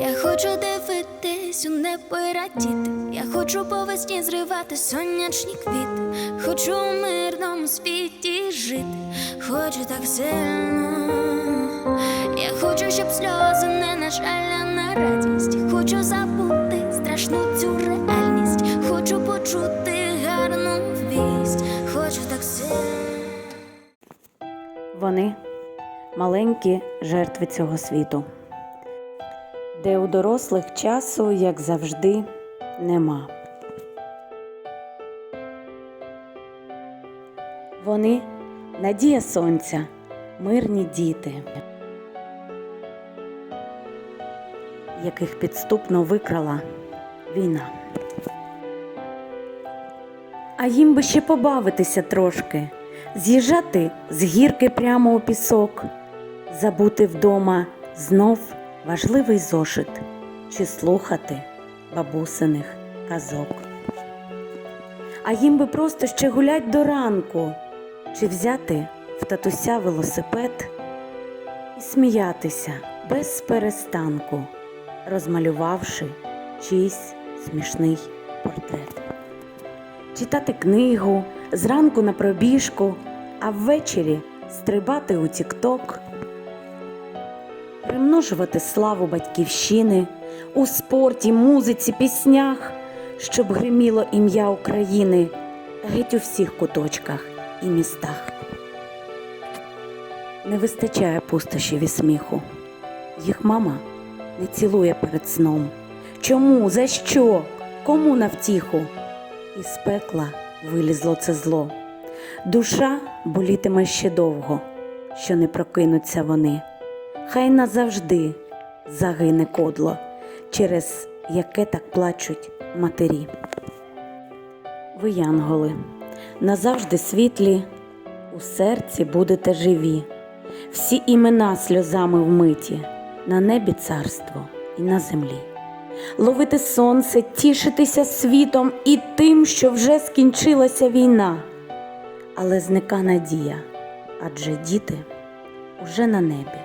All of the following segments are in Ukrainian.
Я хочу дивитись у небо і радіти. Я хочу по весні зривати сонячні квіти. Хочу у мирному світі жити. Хочу так сильно. Я хочу, щоб сльози не на жаль, а на радість. Хочу забути страшну цю реальність. Хочу почути гарну вість. Хочу так сильно. Вони маленькі жертви цього світу, де у дорослих часу, як завжди, нема. Вони надія сонця, мирні діти, яких підступно викрала війна. А їм би ще побавитися трошки, з'їжджати з гірки прямо у пісок, забути вдома знов важливий зошит чи слухати бабусиних казок. А їм би просто ще гулять до ранку, чи взяти в татуся велосипед і сміятися без перестанку, розмалювавши чийсь смішний портрет читати книгу, зранку на пробіжку, а ввечері стрибати у тік-ток, примножувати славу батьківщини у спорті, музиці, піснях, щоб гриміло ім'я України геть у всіх куточках і містах. Не вистачає пустощів і сміху. Їх мама не цілує перед сном. Чому? За що? Кому на втіху? Із пекла вилізло це зло. Душа болітиме ще довго, що не прокинуться вони. Хай назавжди загине кодло, через яке так плачуть матері. Ви, янголи, назавжди світлі, у серці будете живі, всі імена сльозами вмиті, на небі царство і на землі ловити сонце, тішитися світом і тим, що вже скінчилася війна. Але зника надія, адже діти уже на небі,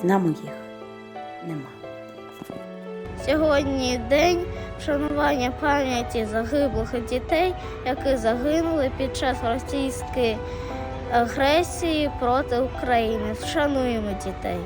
з нами їх нема. Сьогодні день вшанування пам'яті загиблих дітей, які загинули під час російської агресії проти України. Вшануємо дітей.